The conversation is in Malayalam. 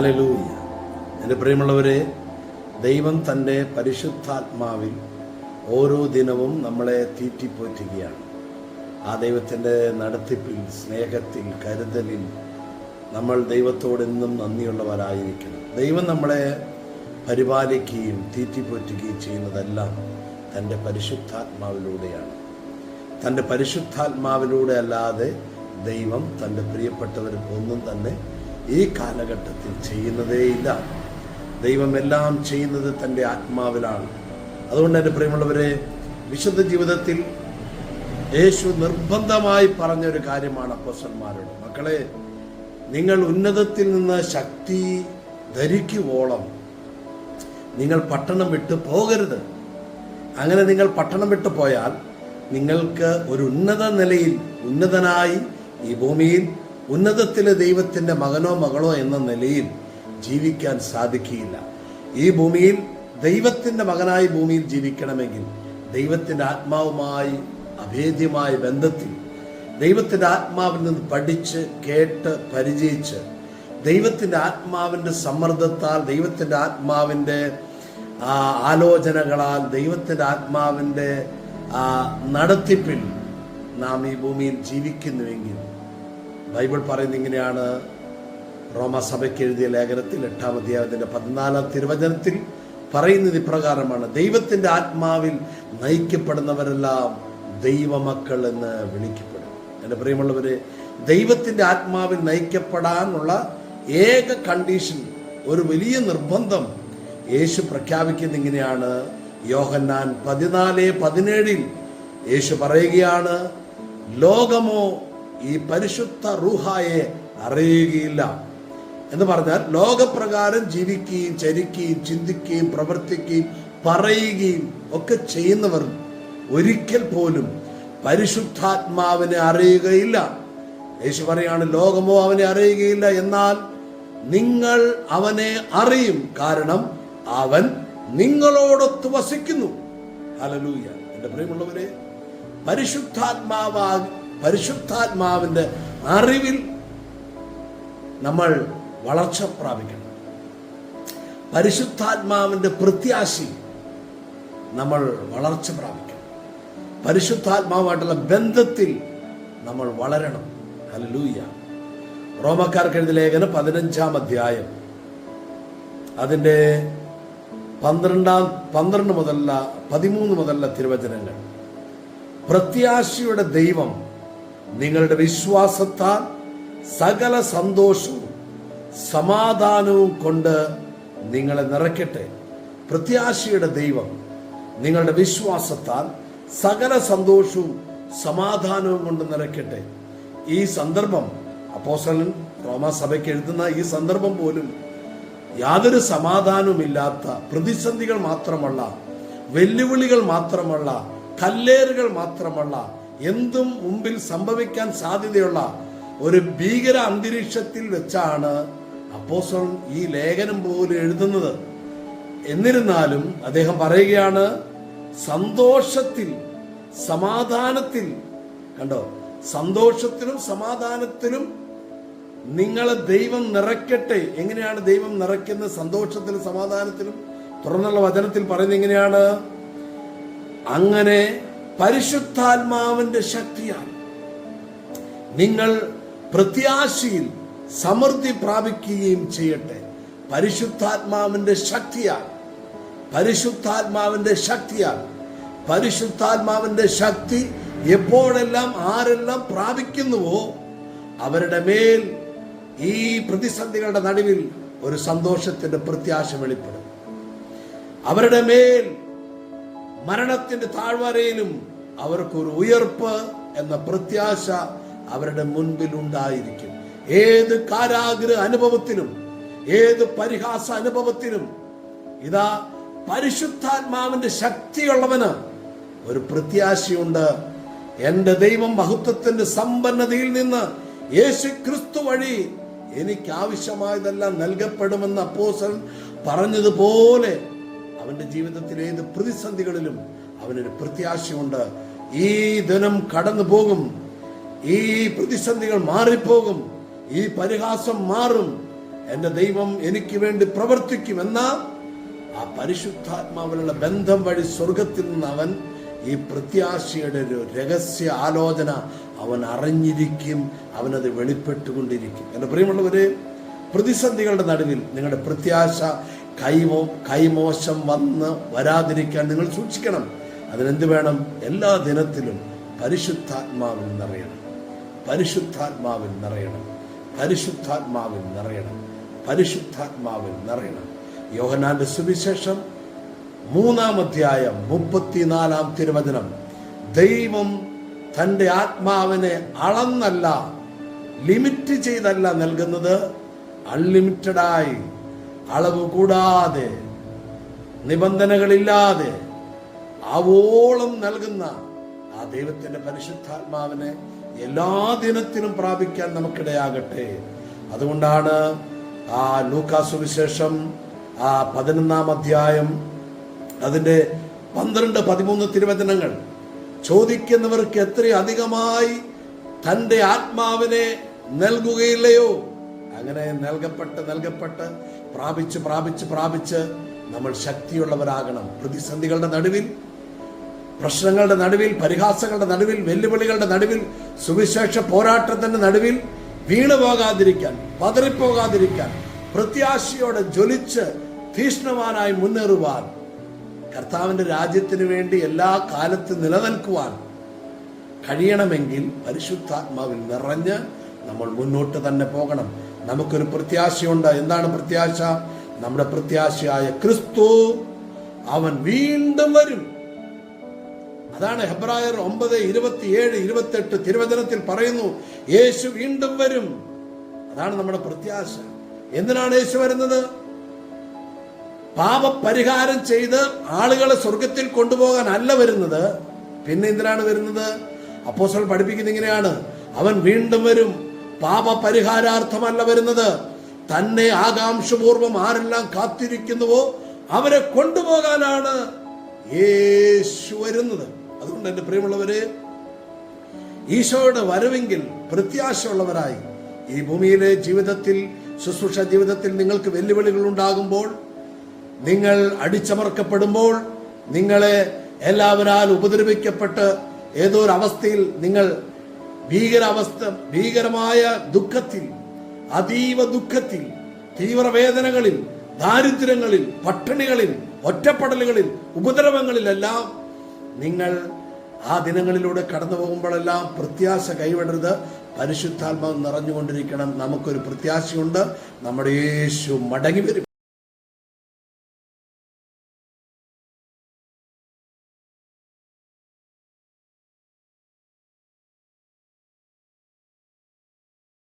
ഹാലലൂയ എന്റെ പ്രിയമുള്ളവരെ ദൈവം തന്റെ പരിശുദ്ധാത്മാവിൽ ഓരോ ദിനവും നമ്മളെ തീറ്റിപ്പോറ്റുകയാണ്. ആ ദൈവത്തിന്റെ നടത്തിപ്പിൽ സ്നേഹത്തിൽ കരുതലിൽ നമ്മൾ ദൈവത്തോട് എന്നും നന്ദിയുള്ളവരായിരിക്കണം. ദൈവം നമ്മളെ പരിപാലിക്കുകയും തീറ്റിപ്പോറ്റുകയും ചെയ്യുന്നതെല്ലാം തന്റെ പരിശുദ്ധാത്മാവിലൂടെയാണ്. തന്റെ പരിശുദ്ധാത്മാവിലൂടെ അല്ലാതെ ദൈവം തന്റെ പ്രിയപ്പെട്ടവർ ഒന്നും തന്നെ ഈ കാലഘട്ടത്തിൽ ചെയ്യുന്നതേയില്ല. ദൈവം എല്ലാം ചെയ്യുന്നത് തന്റെ ആത്മാവിലാണ്. അതുകൊണ്ട് എന്റെ പ്രിയമുള്ളവരെ വിശുദ്ധ ജീവിതത്തിൽ യേശു നിർബന്ധമായി പറഞ്ഞൊരു കാര്യമാണ് അപ്പോസന്മാരോട് മക്കളെ നിങ്ങൾ ഉന്നതത്തിൽ നിന്ന് ശക്തി ധരിക്കുവോളം നിങ്ങൾ പട്ടണം വിട്ടു പോകരുത്. അങ്ങനെ നിങ്ങൾ പട്ടണം വിട്ടു പോയാൽ നിങ്ങൾക്ക് ഒരു ഉന്നത നിലയിൽ ഉന്നതനായി ഈ ഭൂമിയിൽ ഉന്നതത്തിലെ ദൈവത്തിന്റെ മകനോ മകളോ എന്ന നിലയിൽ ജീവിക്കാൻ സാധിക്കുകയില്ല. ഈ ഭൂമിയിൽ ദൈവത്തിന്റെ മകനായി ഭൂമിയിൽ ജീവിക്കണമെങ്കിൽ ദൈവത്തിന്റെ ആത്മാവുമായി അഭേദ്യമായ ബന്ധത്തിൽ ദൈവത്തിന്റെ ആത്മാവിൽ നിന്ന് പഠിച്ച് കേട്ട് പരിചയിച്ച് ദൈവത്തിന്റെ ആത്മാവിന്റെ സമ്മർദ്ദത്താൽ ദൈവത്തിന്റെ ആത്മാവിന്റെ ആ, ആലോചനകളാൽ ദൈവത്തിന്റെ ആത്മാവിന്റെ നടത്തിപ്പിൽ നാം ഈ ഭൂമിയിൽ ജീവിക്കുന്നുവെങ്കിൽ ബൈബിൾ പറയുന്ന ഇങ്ങനെയാണ്. റോമസഭയ്ക്ക് എഴുതിയ ലേഖനത്തിൽ എട്ടാം അധ്യായത്തിന്റെ പതിനാലാം തിരുവചനത്തിൽ പറയുന്നത് ഇപ്രകാരമാണ്. ദൈവത്തിന്റെ ആത്മാവിൽ നയിക്കപ്പെടുന്നവരെല്ലാം ദൈവമക്കൾ എന്ന് വിളിക്കപ്പെടും എന്റെ പ്രിയമുള്ളവരെ ദൈവത്തിന്റെ ആത്മാവിൽ നയിക്കപ്പെടാനുള്ള ഏക കണ്ടീഷൻ ഒരു വലിയ നിർബന്ധം യേശു പ്രഖ്യാപിക്കുന്ന ഇങ്ങനെയാണ്. യോഹന്നാൻ പതിനാല് പതിനേഴിൽ യേശു പറയുകയാണ് ലോകമോ ഈ പരിശുദ്ധ റൂഹായെ അറിയുകയില്ല. എന്ന് പറഞ്ഞാൽ ലോകപ്രകാരം ജീവിക്കുകയും ചരിക്കുകയും ചിന്തിക്കുകയും പ്രവർത്തിക്കുകയും പറയുകയും ഒക്കെ ചെയ്യുന്നവർ ഒരിക്കൽ പോലും പരിശുദ്ധാത്മാവിനെ അറിയുകയില്ല. യേശു പറയാണ് ലോകമോ അവനെ അറിയുകയില്ല. എന്നാൽ നിങ്ങൾ അവനെ അറിയും. കാരണം അവൻ നിങ്ങളോടൊത്ത് വസിക്കുന്നു ഹലലൂയ എന്റെ പ്രിയമുള്ളവരെ പരിശുദ്ധാത്മാവാ പരിശുദ്ധാത്മാവിന്റെ അറിവിൽ നമ്മൾ വളർച്ച പ്രാപിക്കണം. പരിശുദ്ധാത്മാവിന്റെ പ്രത്യാശി നമ്മൾ വളർച്ച പ്രാപിക്കണം. പരിശുദ്ധാത്മാവുമായിട്ടുള്ള ബന്ധത്തിൽ നമ്മൾ വളരണം. ഹലലൂയ റോമക്കാർക്ക് എഴുതിയ ലേഖനം പതിനഞ്ചാം അധ്യായം. അതിന്റെ പന്ത്രണ്ടാം പന്ത്രണ്ട് മുതലുള്ള പതിമൂന്ന് മുതലുള്ള തിരുവചനങ്ങൾ. പ്രത്യാശയുടെ ദൈവം നിങ്ങളുടെ വിശ്വാസത്താൽ സകല സന്തോഷവും സമാധാനവും കൊണ്ട് നിങ്ങളെ നിറയ്ക്കട്ടെ. പ്രത്യാശയുടെ ദൈവം നിങ്ങളുടെ വിശ്വാസത്താൽ സകല സന്തോഷവും സമാധാനവും കൊണ്ട് നിറയ്ക്കട്ടെ. ഈ സന്ദർഭം അപ്പോസലൻ റോമാസഭയ്ക്ക് എഴുതുന്ന ഈ സന്ദർഭം പോലും യാതൊരു സമാധാനവുമില്ലാത്ത പ്രതിസന്ധികൾ മാത്രമല്ല വെല്ലുവിളികൾ മാത്രമല്ല കല്ലേറുകൾ മാത്രമല്ല എന്തും മുമ്പിൽ സംഭവിക്കാൻ സാധ്യതയുള്ള ഒരു ഭീകര അന്തരീക്ഷത്തിൽ വെച്ചാണ് അപ്പോസൺ ഈ ലേഖനം പോലും എഴുതുന്നത്. എന്നിരുന്നാലും അദ്ദേഹം പറയുകയാണ് സന്തോഷത്തിൽ സമാധാനത്തിൽ കണ്ടോ? സന്തോഷത്തിലും സമാധാനത്തിലും നിങ്ങളെ ദൈവം നിറയ്ക്കട്ടെ. എങ്ങനെയാണ് ദൈവം നിറയ്ക്കുന്നത്? സന്തോഷത്തിലും സമാധാനത്തിലും? തുറന്നുള്ള വചനത്തിൽ പറയുന്നത് എങ്ങനെയാണ്? അങ്ങനെ പരിശുദ്ധാത്മാവിന്റെ ശക്തിയാൽ നിങ്ങൾ പ്രത്യാശയിൽ സമൃദ്ധി പ്രാപിക്കുകയും ചെയ്യട്ടെ. പരിശുദ്ധാത്മാവിന്റെ ശക്തിയാൽ പരിശുദ്ധാത്മാവിന്റെ ശക്തിയാൽ പരിശുദ്ധാത്മാവിന്റെ ശക്തി എപ്പോഴെല്ലാം ആരെല്ലാം പ്രാപിക്കുന്നുവോ അവരുടെ മേൽ ഈ പ്രതിസന്ധികളുടെ നടുവിൽ ഒരു സന്തോഷത്തിന്റെ പ്രത്യാശ വെളിപ്പെടും. അവരുടെ മേൽ മരണത്തിന്റെ താഴ്വരയിലും അവർക്കൊരു ഉയർപ്പ് എന്ന പ്രത്യാശ അവരുടെ മുൻപിൽ ഉണ്ടായിരിക്കും. ഏത് കാരാഗ്രഹ അനുഭവത്തിലും ഏത് പരിഹാസ അനുഭവത്തിലും ഇതാ പരിശുദ്ധാത്മാവിന്റെ ശക്തിയുള്ളവന് ഒരു പ്രത്യാശയുണ്ട്. എന്റെ ദൈവം മഹത്വത്തിന്റെ സമ്പന്നതയിൽ നിന്ന് യേശു ക്രിസ്തു വഴി എനിക്ക് ആവശ്യമായതെല്ലാം നൽകപ്പെടുമെന്ന് അപ്പോസൻ പറഞ്ഞതുപോലെ അവന്റെ ജീവിതത്തിലെ ഏത് പ്രതിസന്ധികളിലും അവനൊരു പ്രത്യാശയുണ്ട്. ഈ ദിനം കടന്നു പോകും. ഈ പ്രതിസന്ധികൾ മാറിപ്പോകും. ഈ പരിഹാസം മാറും. എന്റെ ദൈവം എനിക്ക് വേണ്ടി പ്രവർത്തിക്കും എന്ന ആ പരിശുദ്ധാത്മാവിലുള്ള ബന്ധം വഴി സ്വർഗത്തിൽ നിന്ന് അവൻ ഈ പ്രത്യാശയുടെ ഒരു രഹസ്യ ആലോചന അവൻ അറിഞ്ഞിരിക്കും അവനത് വെളിപ്പെട്ടുകൊണ്ടിരിക്കും. എന്റെ പ്രിയമുള്ളവര് പ്രതിസന്ധികളുടെ നടുവിൽ നിങ്ങളുടെ പ്രത്യാശ കൈമോ കൈമോശം വന്ന് വരാതിരിക്കാൻ നിങ്ങൾ സൂക്ഷിക്കണം. അതിനെന്ത് വേണം? എല്ലാ ദിനത്തിലും പരിശുദ്ധാത്മാവിൽ നിറയണം. പരിശുദ്ധാത്മാവിൽ നിറയണം. പരിശുദ്ധാത്മാവിൽ നിറയണം. പരിശുദ്ധാത്മാവിൽ നിറയണം. യോഹനാന്റെ സുവിശേഷം മൂന്നാം അധ്യായം മുപ്പത്തിനാലാം തിരുവചനം. ദൈവം തന്റെ ആത്മാവിനെ അളന്നല്ല ലിമിറ്റ് ചെയ്തല്ല നൽകുന്നത്. അൺലിമിറ്റഡായി അളവ് കൂടാതെ നിബന്ധനകളില്ലാതെ ആവോളം നൽകുന്ന ആ ദൈവത്തിന്റെ പരിശുദ്ധാത്മാവിനെ എല്ലാ ദിനത്തിലും പ്രാപിക്കാൻ നമുക്കിടയാകട്ടെ. അതുകൊണ്ടാണ് ആ ലൂക്കാ സുവിശേഷം ആ പതിനൊന്നാം അധ്യായം അതിന്റെ പന്ത്രണ്ട് പതിമൂന്ന് തിരുവചനങ്ങൾ. ചോദിക്കുന്നവർക്ക് എത്ര അധികമായി തന്റെ ആത്മാവിനെ നൽകുകയില്ലയോ? അങ്ങനെ നൽകപ്പെട്ട് നൽകപ്പെട്ട് പ്രാപിച്ച് പ്രാപിച്ച് പ്രാപിച്ച് നമ്മൾ ശക്തിയുള്ളവരാകണം. പ്രതിസന്ധികളുടെ നടുവിൽ പ്രശ്നങ്ങളുടെ നടുവിൽ പരിഹാസങ്ങളുടെ നടുവിൽ വെല്ലുവിളികളുടെ നടുവിൽ സുവിശേഷ പോരാട്ടത്തിന്റെ നടുവിൽ വീണു പോകാതിരിക്കാൻ പതറിപ്പോകാതിരിക്കാൻ പ്രത്യാശയോടെ ജ്വലിച്ച് തീഷ്ണവാനായി മുന്നേറുവാൻ കർത്താവിന്റെ രാജ്യത്തിന് വേണ്ടി എല്ലാ കാലത്തും നിലനിൽക്കുവാൻ കഴിയണമെങ്കിൽ പരിശുദ്ധാത്മാവിൽ നിറഞ്ഞ് നമ്മൾ മുന്നോട്ട് തന്നെ പോകണം. നമുക്കൊരു പ്രത്യാശയുണ്ട്. എന്താണ് പ്രത്യാശ? നമ്മുടെ പ്രത്യാശയായ ക്രിസ്തു അവൻ വീണ്ടും വരും. അതാണ് ഹെബ്രായർ ഒമ്പത് ഇരുപത്തിയേഴ് ഇരുപത്തെട്ട് തിരുവചനത്തിൽ പറയുന്നു യേശു വീണ്ടും വരും. അതാണ് നമ്മുടെ പ്രത്യാശ. എന്തിനാണ് യേശു വരുന്നത്? പാപപരിഹാരം ചെയ്ത് ആളുകളെ സ്വർഗത്തിൽ കൊണ്ടുപോകാൻ അല്ല വരുന്നത്. പിന്നെ എന്തിനാണ് വരുന്നത്? അപ്പോസ്റ്റൽ പഠിപ്പിക്കുന്ന ഇങ്ങനെയാണ്. അവൻ വീണ്ടും വരും. പാപപരിഹാരാർത്ഥമല്ല വരുന്നത്. തന്നെ ആകാംക്ഷപൂർവം ആരെല്ലാം കാത്തിരിക്കുന്നുവോ അവരെ കൊണ്ടുപോകാനാണ് യേശു വരുന്നത്. അതുകൊണ്ട് എന്റെ പ്രിയമുള്ളവരെ ഈശോയുടെ വരവെങ്കിൽ പ്രത്യാശയുള്ളവരായി ഈ ഭൂമിയിലെ ജീവിതത്തിൽ ശുശ്രൂഷ ജീവിതത്തിൽ നിങ്ങൾക്ക് വെല്ലുവിളികൾ ഉണ്ടാകുമ്പോൾ നിങ്ങൾ അടിച്ചമർക്കപ്പെടുമ്പോൾ നിങ്ങളെ എല്ലാവരാൽ ഉപദ്രവിക്കപ്പെട്ട് ഏതോ ഒരു അവസ്ഥയിൽ നിങ്ങൾ ഭീകരാവസ്ഥ ഭീകരമായ ദുഃഖത്തിൽ അതീവ ദുഃഖത്തിൽ തീവ്രവേദനകളിൽ ദാരിദ്ര്യങ്ങളിൽ പട്ടിണികളിൽ ഒറ്റപ്പെടലുകളിൽ ഉപദ്രവങ്ങളിലെല്ലാം നിങ്ങൾ ആ ദിനങ്ങളിലൂടെ കടന്നു പോകുമ്പോഴെല്ലാം പ്രത്യാശ കൈവിടരുത്. പരിശുദ്ധാത്മാവ് നിറഞ്ഞുകൊണ്ടിരിക്കണം. നമുക്കൊരു പ്രത്യാശയുണ്ട്. നമ്മുടെ യേശു മടങ്ങി വരും.